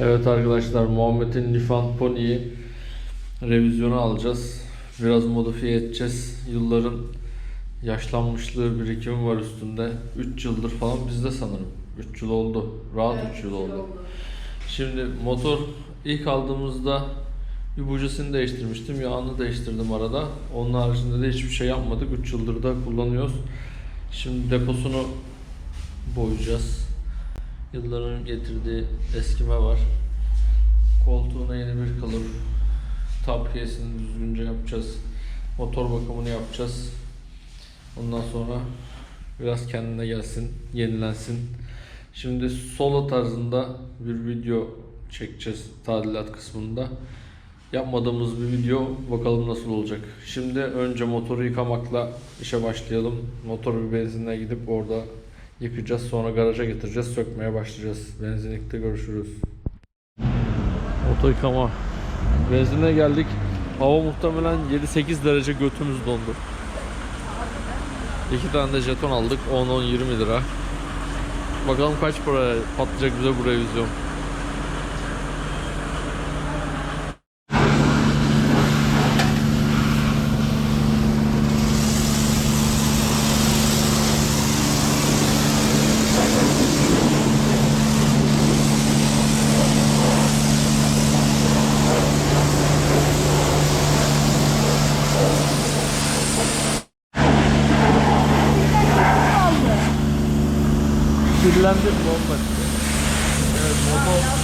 Evet arkadaşlar Muhammed'in Lifan Pony'yi revizyona alacağız. Biraz modifiye edeceğiz. Yılların yaşlanmışlığı birikimi var üstünde. 3 yıldır falan bizde sanırım. 3 yıl oldu. Rahat 3 yıl oldu. Şimdi motor ilk aldığımızda bir bujasını değiştirmiştim. Yağını değiştirdim arada. Onun haricinde de hiçbir şey yapmadık. 3 yıldır da kullanıyoruz. Şimdi deposunu boyayacağız. Yılların getirdiği eskime var. Koltuğuna yeni bir kılıf. Tapkiyesini düzgünce yapacağız. Motor bakımını yapacağız. Ondan sonra biraz kendine gelsin, yenilensin. Şimdi solo tarzında bir video çekeceğiz tadilat kısmında. Yapmadığımız bir video bakalım nasıl olacak. Şimdi önce motoru yıkamakla işe başlayalım. Motoru bir benzinle gidip orada yıkayacağız. Sonra garaja getireceğiz. Sökmeye başlayacağız. Benzinlikte görüşürüz. Motor yıkama. Benzine geldik. Hava muhtemelen 7-8 derece götümüz dondu. İki tane de jeton aldık. 10-10-20 lira. Bakalım kaç para patlayacak bize bu revizyon. Kirlendim Muhammed. Evet, motor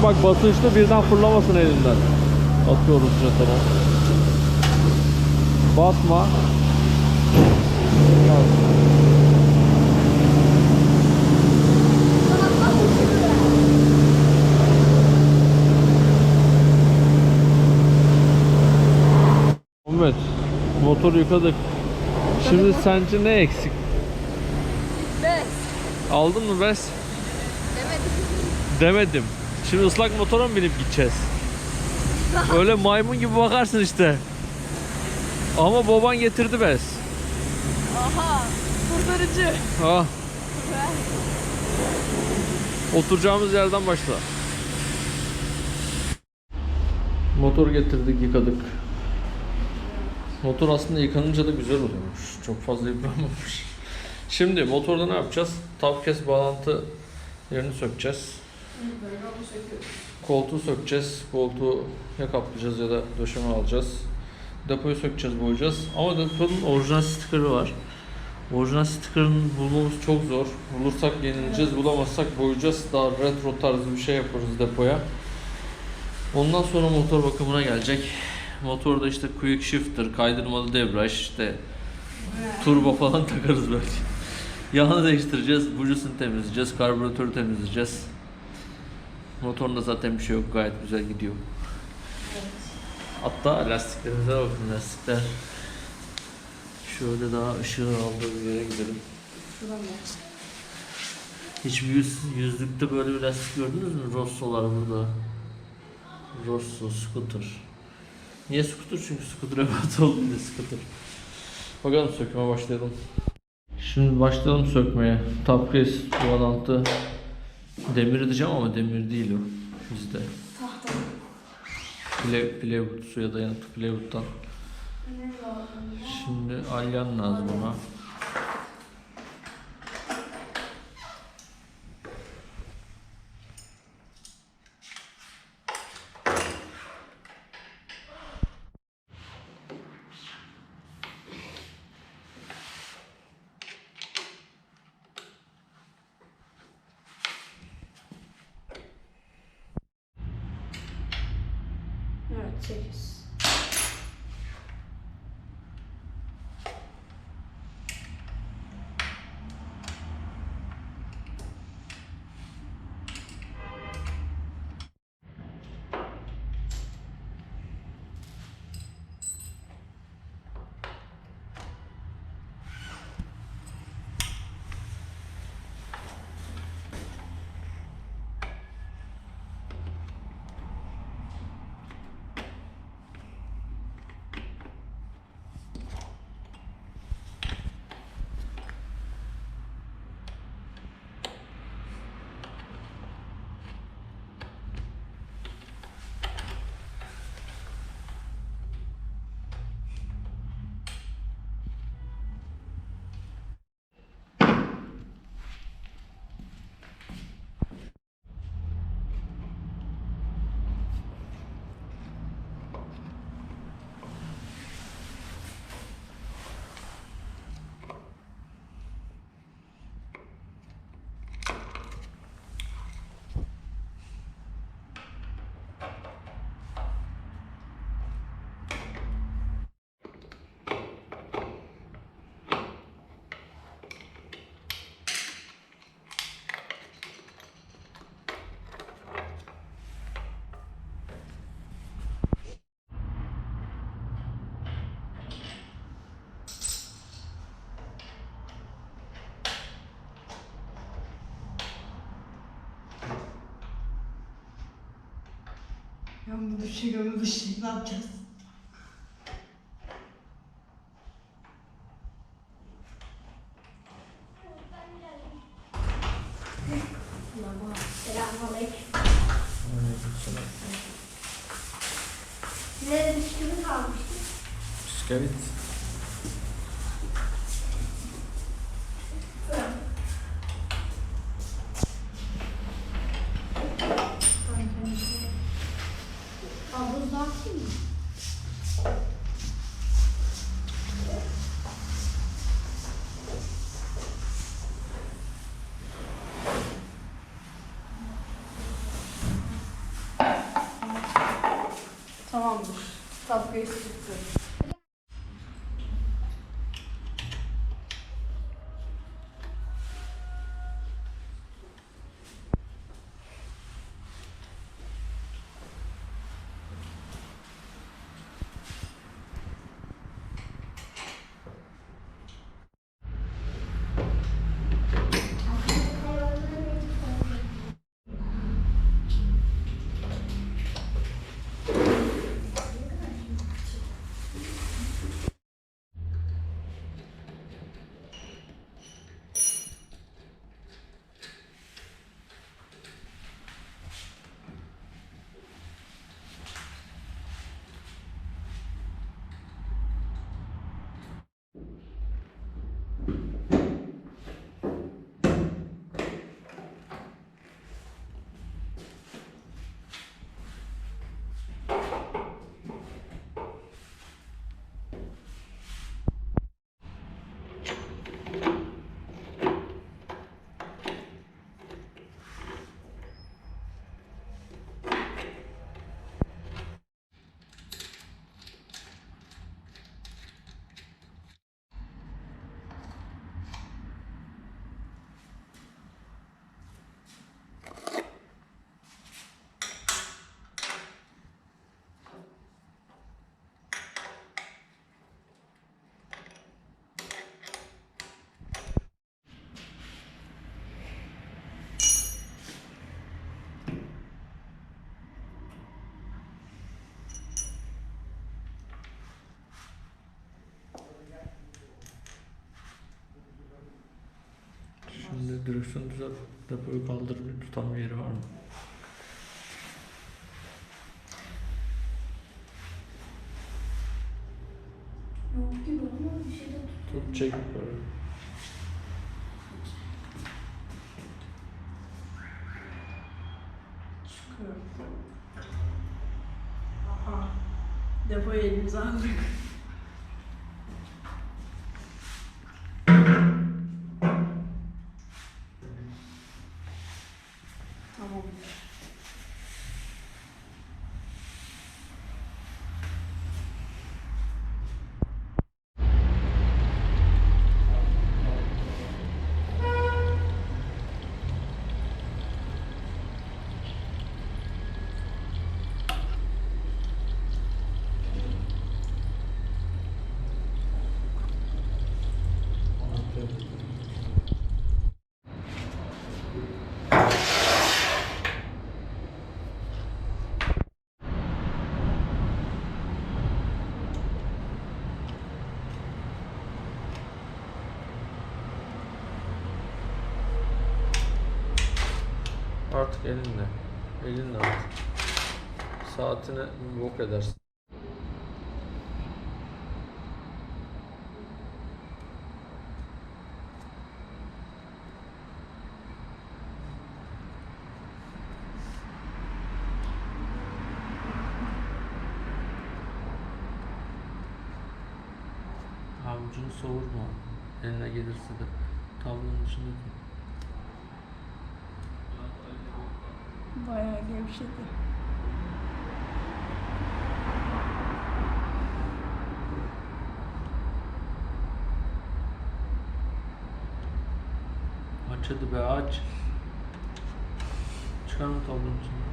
Şimdi bak basınçlı birden fırlamasın elinden. Atıyoruz jetonu. Basma. Muhammed motoru yıkadık. Şimdi sence ne eksik? Bez. Aldın mı bez? Demedim. Demedim. Şimdi ıslak motora mı binip gideceğiz? Öyle maymun gibi bakarsın işte. Ama baban getirdi bez. Aha. Kurtarıcı. Ha. Oturacağımız yerden başla. Motor getirdik, yıkadık. Motor aslında yıkanınca da güzel oluyormuş. Çok fazla yıpranmamış. Şimdi motorda ne yapacağız? Tap kes bağlantı yerini sökeceğiz. Koltuğu sökeceğiz. Koltuğu ya kaplayacağız ya da döşeme alacağız. Depoyu sökeceğiz, boyayacağız. Ama deponun orijinal stikeri var. Orijinal sticker'ını bulmamız çok zor. Bulursak yenileceğiz, bulamazsak boyayacağız. Daha retro tarzı bir şey yaparız depoya. Ondan sonra motor bakımına gelecek. Motorda işte quick shifter, kaydırmalı debriyaj, işte turbo falan takarız belki. Yağını değiştireceğiz, bujusunu temizleyeceğiz, karbüratörü temizleyeceğiz. Motorunda zaten bir şey yok, gayet güzel gidiyor. Hatta lastiklerimize bakın lastikler. Şöyle daha ışığın aldığı bir yere gidelim. Hiç yüz, yüzlükte böyle bir lastik gördünüz mü? Rosso'lar burada. Rosso, scooter. Niye scooter? Çünkü scooter ebat olunca scooter. Bakalım söküme başlayalım. Şimdi başlayalım sökmeye. Top case bağlantı. Demir diyeceğim ama demir değil o bizde. Play, plywood suya dayanıklı plywood'dan. Şimdi alyan lazım ona. Evet 8. Kanka düşecek ama düşecek. Ne yapacağız? Size bisküvi kalmıştı. Bisküvit. Tamamdır. Tatlıya çıktı. Direksiyon düzelt. Depoyu kaldır bir tutan bir yeri var mı? Yok gibi ama bir şey de Tut çek yukarı. Artık elinle. Elinle artık. Saatine bok edersin. Avucunu savurma. Eline gelirse de tablonun içinde tut. Bayağı gevşedi. Aç hadi be aç. Çıkarma tablonun içinden.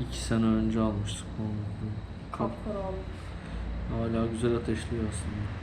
İki sene önce almıştık. Kap Kapkara oldu. hala güzel ateşliyor aslında.